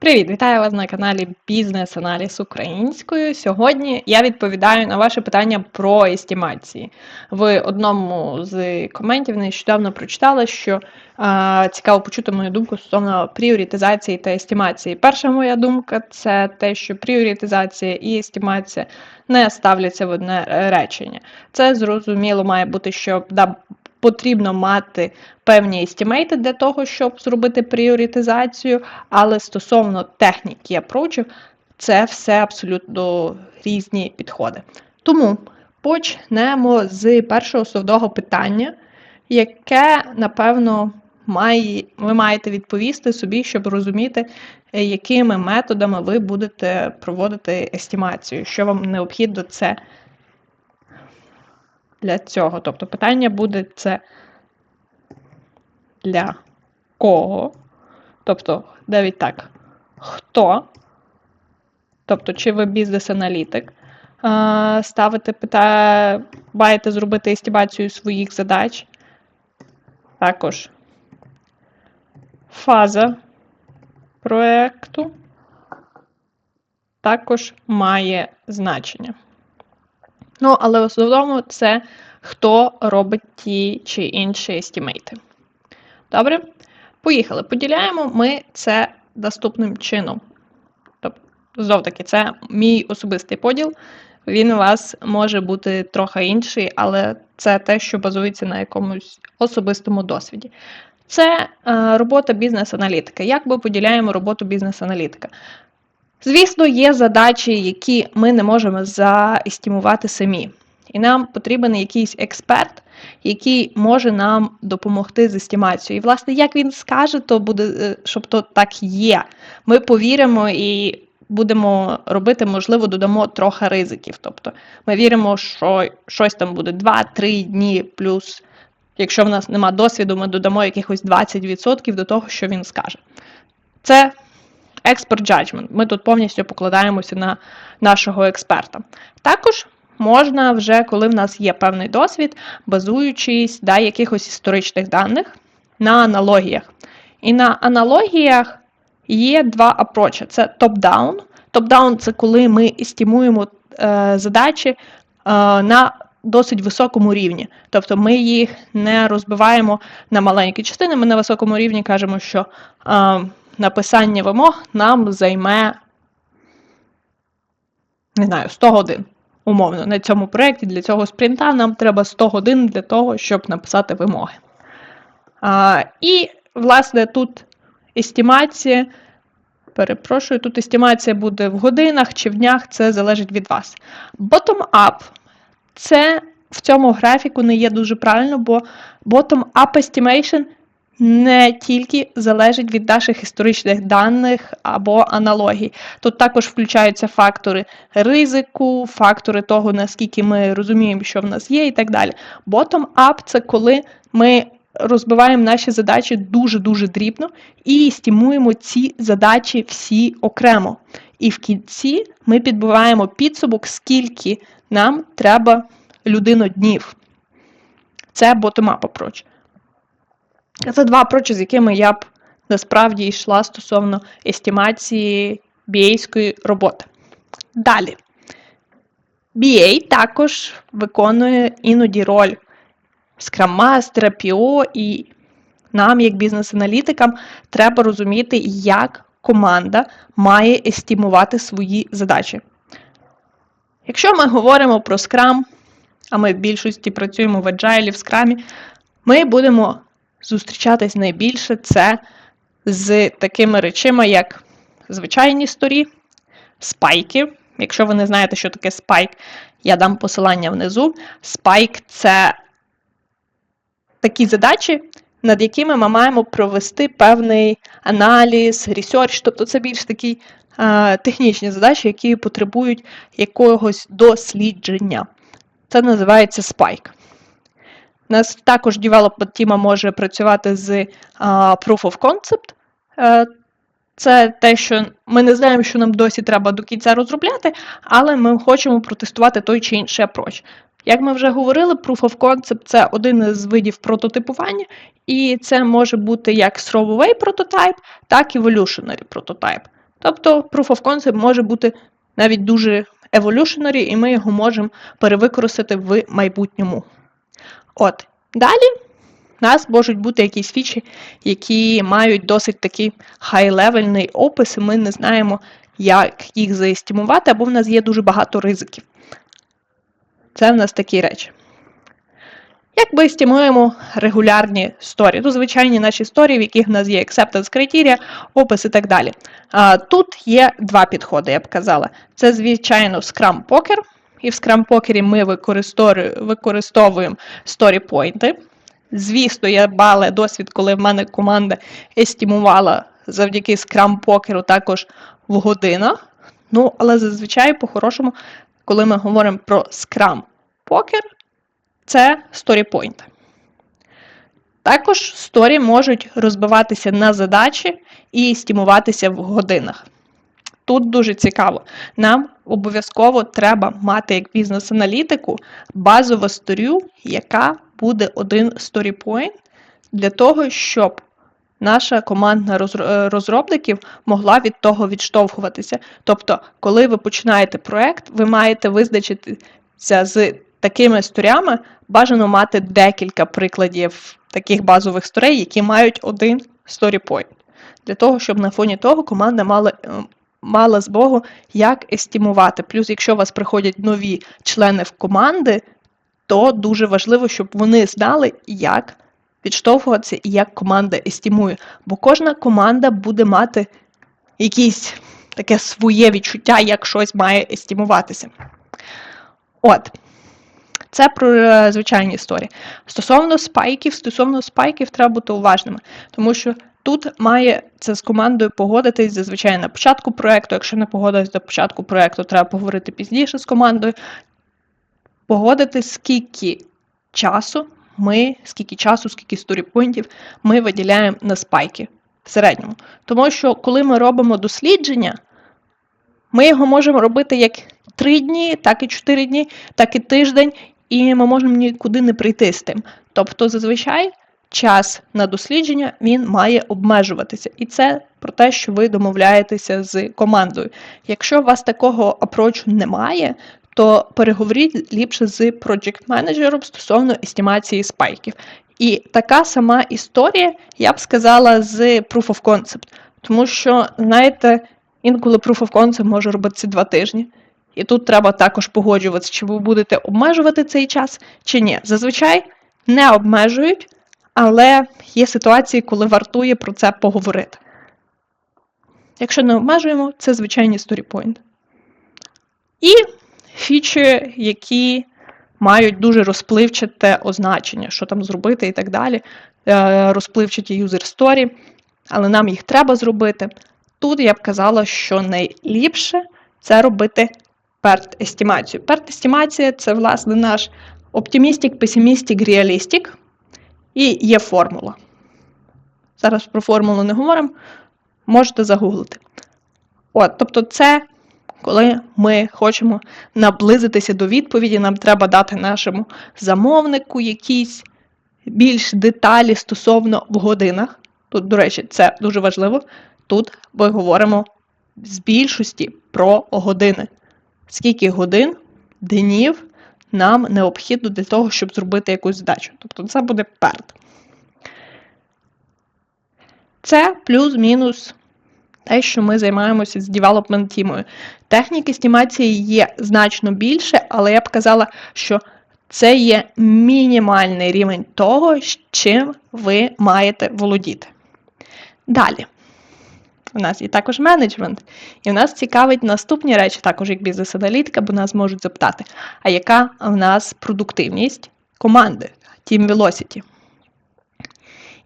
Привіт, вітаю вас на каналі Бізнес Аналіз українською. Сьогодні я відповідаю на ваше питання про естімації. В одному з коментів нещодавно прочитала, що е, цікаво почути мою думку стосовно пріоритизації та естімації. Перша моя думка це те, що пріоритизація і естімація не ставляться в одне речення. Це зрозуміло має бути, що да, потрібно мати певні естімейти для того, щоб зробити пріоритизацію, але стосовно техніки апроучів, це все абсолютно різні підходи. Тому почнемо з першого основного питання, яке, напевно, має, ви маєте відповісти собі, щоб розуміти, якими методами ви будете проводити естімацію, що вам необхідно це для цього. Тобто питання буде це для кого? Тобто, навіть так, хто? Тобто, чи ви бізнес-аналітик? Ставите питання, маєте зробити естімацію своїх задач. Також фаза проєкту також має значення. Ну, але в основному це хто робить ті чи інші естімейти. Добре? Поїхали. Поділяємо ми це наступним чином. Тобто, знов таки, це мій особистий поділ. Він у вас може бути трохи інший, але це те, що базується на якомусь особистому досвіді. Це е, робота бізнес-аналітика. Як ми поділяємо роботу бізнес-аналітика? Звісно, є задачі, які ми не можемо заестімувати самі. І нам потрібен якийсь експерт, який може нам допомогти з естімацією. І, власне, як він скаже, то буде, е, щоб то так є. Ми повіримо і будемо робити, можливо, додамо трохи ризиків. Тобто ми віримо, що щось там буде 2-3 дні, плюс, якщо в нас нема досвіду, ми додамо якихось 20% до того, що він скаже. Це Expert judgment. Ми тут повністю покладаємося на нашого експерта. Також можна вже, коли в нас є певний досвід, базуючись на якихось історичних даних, на аналогіях. І на аналогіях є два апрочі: це топ-даун. Топ-даун це коли ми естімуємо е, задачі е, на досить високому рівні. Тобто ми їх не розбиваємо на маленькі частини. Ми на високому рівні кажемо, що е, написання вимог нам займе, не знаю, 100 годин. Умовно, на цьому проєкті для цього спринта нам треба 100 годин для того, щоб написати вимоги. А, І, власне, тут естімація, перепрошую, тут естімація буде в годинах чи в днях, це залежить від вас. Bottom-up це в цьому графіку не є дуже правильно, бо bottom-up estimation не тільки залежить від наших історичних даних або аналогій. Тут також включаються фактори ризику, фактори того, наскільки ми розуміємо, що в нас є, і так далі. Bottom-up – це коли ми розбиваємо наші задачі дуже-дуже дрібно і стімуємо ці задачі всі окремо. І в кінці ми підбиваємо підсумок, скільки нам треба людиноднів. Це bottom-up approach. Це два апрочі, з якими я б насправді йшла стосовно естімації BA-ської роботи. Далі. BA також виконує іноді роль скраммастера, PO, і нам, як бізнес-аналітикам, треба розуміти, як команда має естімувати свої задачі. Якщо ми говоримо про Scrum, а ми в більшості працюємо в Agile, в Scrum, ми будемо зустрічатись найбільше це з такими речами, як звичайні сторі, спайки. Якщо ви не знаєте, що таке спайк, я дам посилання внизу. Спайк це такі задачі, над якими ми маємо провести певний аналіз, ресерч, тобто це більш такі а, технічні задачі, які потребують якогось дослідження. Це називається спайк. Нас також Development Team може працювати з uh, Proof of Concept. Uh, це те, що ми не знаємо, що нам досі треба до кінця розробляти, але ми хочемо протестувати той чи інший approach. Як ми вже говорили, Proof of Concept це один із видів прототипування, і це може бути як throwaway прототип, так і evolutionary прототип. Тобто Proof of Concept може бути навіть дуже evolutionary, і ми його можемо перевикористати в майбутньому. От, далі у нас можуть бути якісь фічі, які мають досить такий хай-левельний опис, і ми не знаємо, як їх заестімувати, або в нас є дуже багато ризиків. Це в нас такі речі. Як ми естімуємо регулярні сторі? Ну, звичайні наші історії, в яких в нас є acceptance criteria, опис і так далі. Тут є два підходи, я б казала. Це, звичайно, Scrum Poker. І в Poker ми використовуємо сторіпойнти. Звісно, я мала досвід, коли в мене команда естімувала завдяки Scrum покеру також в годинах. Ну, але зазвичай, по-хорошому, коли ми говоримо про Scrum покер, це сторіпойнти. Також сторі можуть розбиватися на задачі і стімуватися в годинах. Тут дуже цікаво. Нам обов'язково треба мати як бізнес-аналітику базову сторю, яка буде один сторіпойнт для того, щоб наша команда е, розробників могла від того відштовхуватися. Тобто, коли ви починаєте проект, ви маєте визначитися з такими сторями, бажано мати декілька прикладів таких базових сторей, які мають один сторіпойнт. Для того, щоб на фоні того команда мала е, мала змогу як естімувати. Плюс, якщо у вас приходять нові члени в команди, то дуже важливо, щоб вони знали, як підштовхуватися і як команда естімує. Бо кожна команда буде мати якесь таке своє відчуття, як щось має естімуватися. От. Це про е, звичайні історії. Стосовно спайків, стосовно спайків треба бути уважними, тому що тут має це з командою погодитись зазвичай на початку проєкту. Якщо не погодитись до початку проєкту, треба поговорити пізніше з командою. Погодитись, скільки часу ми, скільки часу, скільки сторіпойнтів ми виділяємо на спайки в середньому. Тому що, коли ми робимо дослідження, ми його можемо робити як 3 дні, так і 4 дні, так і тиждень, і ми можемо нікуди не прийти з тим. Тобто, зазвичай час на дослідження він має обмежуватися. І це про те, що ви домовляєтеся з командою. Якщо у вас такого апрочу немає, то переговоріть ліпше з project менеджером стосовно естімації спайків. І така сама історія, я б сказала, з Proof of Concept. Тому що, знаєте, інколи Proof of Concept може робитися два тижні. І тут треба також погоджуватися, чи ви будете обмежувати цей час, чи ні. Зазвичай не обмежують, але є ситуації, коли вартує про це поговорити. Якщо не обмежуємо, це звичайні сторіпойнти. І фічі, які мають дуже розпливчате означення, що там зробити і так далі. Е, розпливчаті user story, але нам їх треба зробити. Тут я б казала, що найліпше це робити перт-естімацію. Перт-естімація це, власне, наш оптимістик, песимістик, реалістик. І є формула. Зараз про формулу не говоримо, можете загуглити. От, Тобто, це коли ми хочемо наблизитися до відповіді, нам треба дати нашому замовнику якісь більш деталі стосовно в годинах. Тут, до речі, це дуже важливо. Тут ми говоримо з більшості про години. Скільки годин, днів нам необхідно для того, щоб зробити якусь задачу. Тобто це буде перд. Це плюс-мінус те, що ми займаємося з девелопмент тімою. Техніки стімації є значно більше, але я б казала, що це є мінімальний рівень того, чим ви маєте володіти. Далі. У нас є також менеджмент, і в нас цікавить наступні речі, також як бізнес-аналітика, бо нас можуть запитати, а яка в нас продуктивність команди Team Velocity?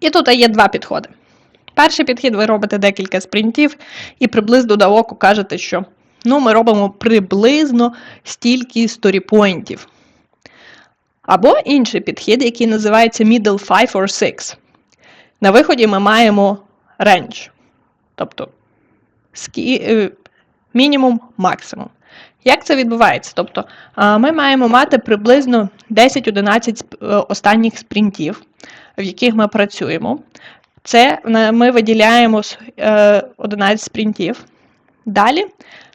І тут є два підходи. Перший підхід ви робите декілька спринтів і приблизно до оку кажете, що ну, ми робимо приблизно стільки сторіпойнтів. Або інший підхід, який називається middle 5 or 6. На виході ми маємо range. Тобто е, мінімум, максимум. Як це відбувається? Тобто ми маємо мати приблизно 10-11 е, останніх спринтів, в яких ми працюємо. Це ми виділяємо 11 е, спринтів Далі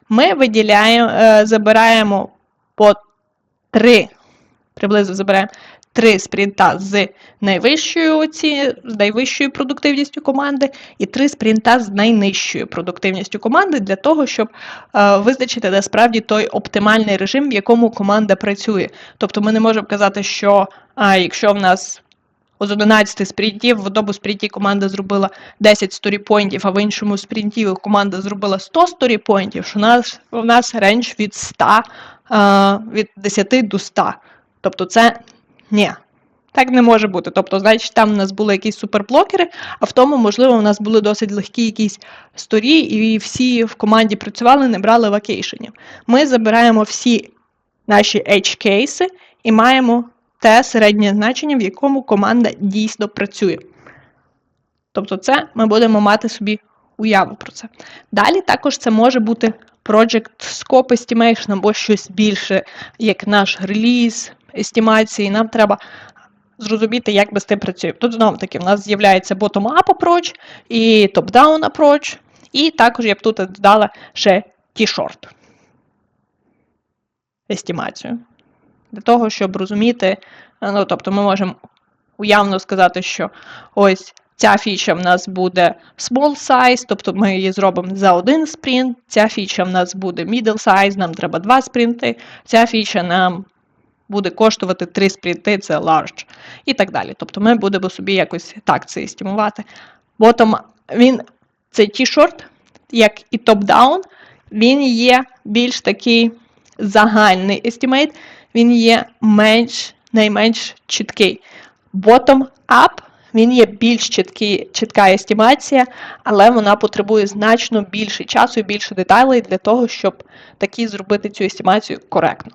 ми виділяємо, забираємо по три, приблизно забираємо три спринта з найвищою оці, з найвищою продуктивністю команди, і три спринта з найнижчою продуктивністю команди для того, щоб е, визначити насправді той оптимальний режим, в якому команда працює. Тобто ми не можемо казати, що а, якщо в нас з 11 спринтів в одному спринті команда зробила 10 сторіпоінтів, а в іншому спринті команда зробила 100 сторіпоінтів, що у нас, у нас рендж від 100, від 10 до 100. Тобто це ні. Так не може бути. Тобто, значить, там у нас були якісь суперблокери, а в тому, можливо, у нас були досить легкі якісь сторі, і всі в команді працювали, не брали вакейшенів. Ми забираємо всі наші edge кейси і маємо те середнє значення, в якому команда дійсно працює. Тобто, це ми будемо мати собі уяву про це. Далі також це може бути Project Scope Estimation або щось більше, як наш реліз, естімації. Нам треба зрозуміти, як ми з тим працюємо. Тут знову таки в нас з'являється bottom-up approach і top-down approach, і також я б тут додала ще T-short естімацію. Для того, щоб розуміти, ну, тобто ми можемо уявно сказати, що ось ця фіча в нас буде small size, тобто ми її зробимо за один спринт, ця фіча в нас буде middle size, нам треба два спринти, ця фіча нам буде коштувати 3 спринти, це large, і так далі. Тобто ми будемо собі якось так це естимувати. Bottom, він, цей T-short, як і top-down, він є більш такий загальний estimate, він є менш, найменш чіткий. Bottom-up, він є більш чіткий, чітка естимація, але вона потребує значно більше часу і більше деталей для того, щоб такі зробити цю естимацію коректно.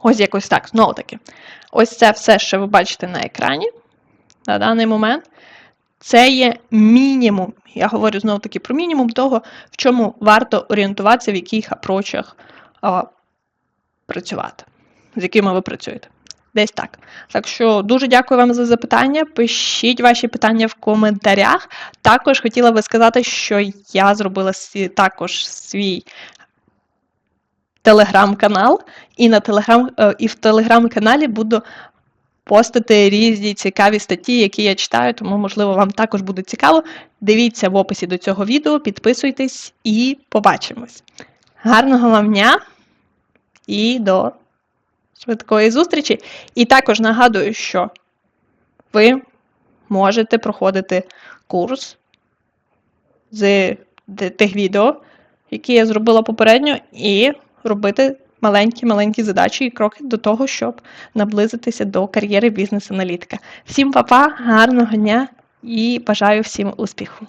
Ось якось так, знову таки. Ось це все, що ви бачите на екрані на даний момент. Це є мінімум. Я говорю знову таки про мінімум того, в чому варто орієнтуватися, в яких апрочах а, працювати, з якими ви працюєте. Десь так. Так що дуже дякую вам за запитання. Пишіть ваші питання в коментарях. Також хотіла би сказати, що я зробила також свій телеграм-канал, і на телеграм, е, і в телеграм-каналі буду постити різні цікаві статті, які я читаю, тому, можливо, вам також буде цікаво. Дивіться в описі до цього відео, підписуйтесь і побачимось. Гарного вам дня і до швидкої зустрічі! І також нагадую, що ви можете проходити курс з тих відео, які я зробила попередньо, і робити маленькі-маленькі задачі і кроки до того, щоб наблизитися до кар'єри бізнес-аналітика. Всім па-па, гарного дня і бажаю всім успіху!